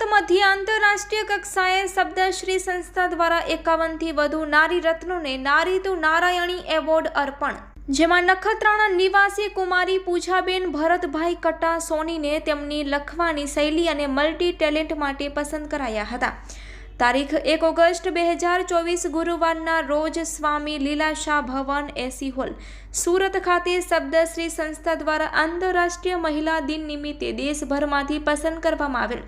સુરત મધ્ય આંતરરાષ્ટ્રીય કક્ષાએ શબ્દશ્રી સંસ્થા દ્વારા એકાવનથી વધુ નારી રત્નોને નારી તું નારાયણી એવોર્ડ અર્પણ. જેમાં નખત્રાણા નિવાસી કુમારી પૂજાબેન, ભરતભાઈ કટ્ટા, સોનીને તેમની લખવાની શૈલી અને મલ્ટી ટેલેન્ટ માટે પસંદ કરાયા હતા. તારીખ એક ઓગસ્ટ બે હજાર ચોવીસ ગુરુવારના રોજ સ્વામી લીલાશાહ ભવન એસી હોલ. સુરત ખાતે શબ્દશ્રી સંસ્થા દ્વારા આંતરરાષ્ટ્રીય મહિલા દિન નિમિત્તે દેશભરમાંથી પસંદ કરવામાં આવેલ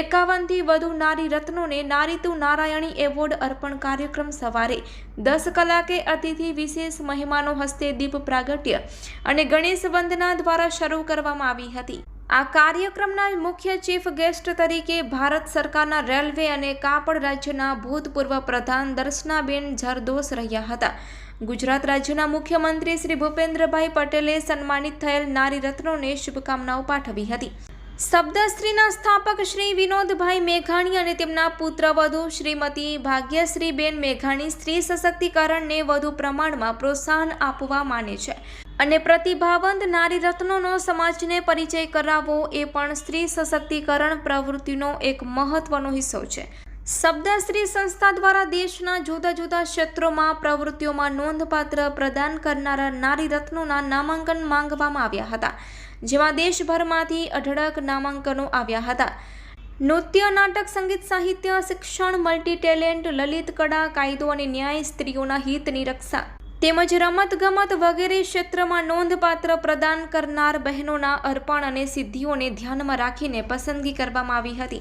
એકાવનથી વધુ નારી રત્નોને નારીતુ નારાયણી એવોર્ડ અર્પણ કાર્યક્રમ સવારે દસ કલાકે અતિથિ વિશેષ મહેમાનો હસ્તે દીપ પ્રાગટ્ય અને ગણેશ વંદના દ્વારા શરૂ કરવામાં આવી હતી. આ કાર્યક્રમના મુખ્ય ચીફ ગેસ્ટ તરીકે ભારત સરકારના રેલવે અને કાપડ રાજ્યના ભૂતપૂર્વ પ્રધાન દર્શનાબેન જરદોસ રહ્યા હતા. ગુજરાત રાજ્યના મુખ્યમંત્રી શ્રી ભૂપેન્દ્રભાઈ પટેલે સન્માનિત થયેલ નારી રત્નોને શુભકામનાઓ પાઠવી હતી. શબ્દશ્રીના સ્થાપક શ્રી વિનોદભાઈ મેઘાણી અને તેમના પુત્રવધુ શ્રીમતી ભાગ્યશ્રીબેન મેઘાણી સ્ત્રી સશક્તિકરણને વધુ પ્રમાણમાં પ્રોત્સાહન આપવા માને છે. અને પ્રતિભાવંત નારી રત્નોનો સમાજને પરિચય કરાવવો એ પણ સ્ત્રી સશક્તિકરણ પ્રવૃત્તિનો એક મહત્વનો હિસ્સો છે. શબ્દશ્રી સંસ્થા દ્વારા દેશના જુદા જુદા ક્ષેત્રોમાં પ્રવૃત્તિઓમાં નોંધપાત્ર પ્રદાન કરનારા નારી રત્નોના નામાંકન માંગવામાં આવ્યા હતા, જેમાં દેશભરમાંથી અઢળક નામાંકનો આવ્યા હતા. નૃત્ય, નાટક, સંગીત, સાહિત્ય, શિક્ષણ મલ્ટી ટેલેન્ટ લલિત કળા, કાયદો અને ન્યાય સ્ત્રીઓના હિતની રક્ષા તેમજ રમતગમત વગેરે ક્ષેત્રમાં નોંધપાત્ર પ્રદાન કરનાર બહેનોના અર્પણ અને સિદ્ધિઓને ધ્યાનમાં રાખીને પસંદગી કરવામાં આવી હતી,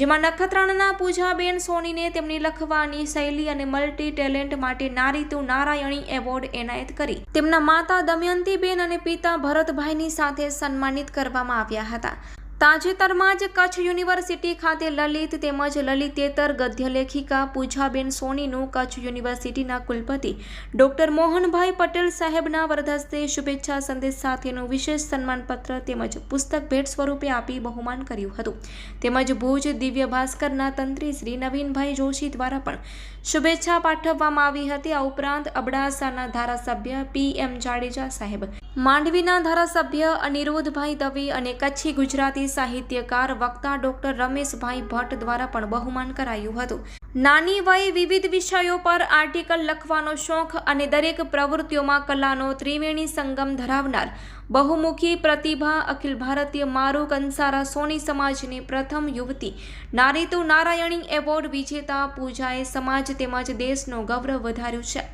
જેમાં નખત્રાણના પૂજાબેન સોનીને તેમની લખવાની શૈલી અને મલ્ટી ટેલેન્ટ માટે નારીતુ નારાયણી એવોર્ડ એનાયત કરી. તેમના માતા દમયંતીબેન અને પિતા ભરતભાઈની સાથે સન્માનિત કરવામાં આવ્યા હતા. તાજેતરમાં જ કચ્છ યુનિવર્સિટી ખાતે લલિત તેમજ લલિતેતર ગદ્ય લેખિકા પૂજાબેન સોનીનું કચ્છ યુનિવર્સિટીના કુલપતિ ડોક્ટર મોહનભાઈ પટેલ સાહેબના વરદસ્તે શુભેચ્છા સંદેશ સાથેનું વિશેષ સન્માનપત્ર તેમજ પુસ્તક ભેટ સ્વરૂપે આપી બહુમાન કર્યું હતું. તેમજ ભુજ દિવ્ય ભાસ્કરના તંત્રી શ્રી નવીનભાઈ જોશી દ્વારા પણ શુભેચ્છા પાઠવવામાં આવી હતી. આ ઉપરાંત અબડાસાના ધારાસભ્ય પી એમ જાડેજા સાહેબ, માંડવીના ધારાસભ્ય અનિરુદ્ધભાઈ દવે અને કચ્છી ગુજરાતી સાહિત્યકાર, વક્તા ડોક્ટર રમેશભાઈ ભટ્ટ દ્વારા પણ બહુમાન કરાયું હતું. નાની વયે વિવિધ વિષયો પર આર્ટિકલ લખવાનો શોખ અને દરેક પ્રવૃત્તિઓમાં કલાનો ત્રિવેણી સંગમ ધરાવનાર બહુમુખી પ્રતિભા અખિલ ભારતીય મારુ કંસારા સોની સમાજની પ્રથમ યુવતી નારી તુ નારાયણી એવોર્ડ વિજેતા પૂજાએ સમાજ તેમજ દેશનું ગૌરવ વધાર્યું છે.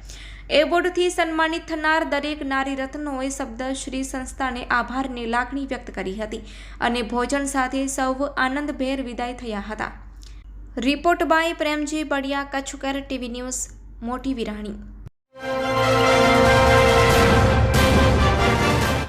એવોર્ડથી સન્માનિત થનાર દરેક નારી રત્નોએ શબ્દ શ્રી સંસ્થાને આભારની લાગણી વ્યક્ત કરી હતી અને ભોજન સાથે સૌ આનંદભેર વિદાય થયા હતા. Report by Premji Badiya, કચ્છકર TV news, Moti Virani.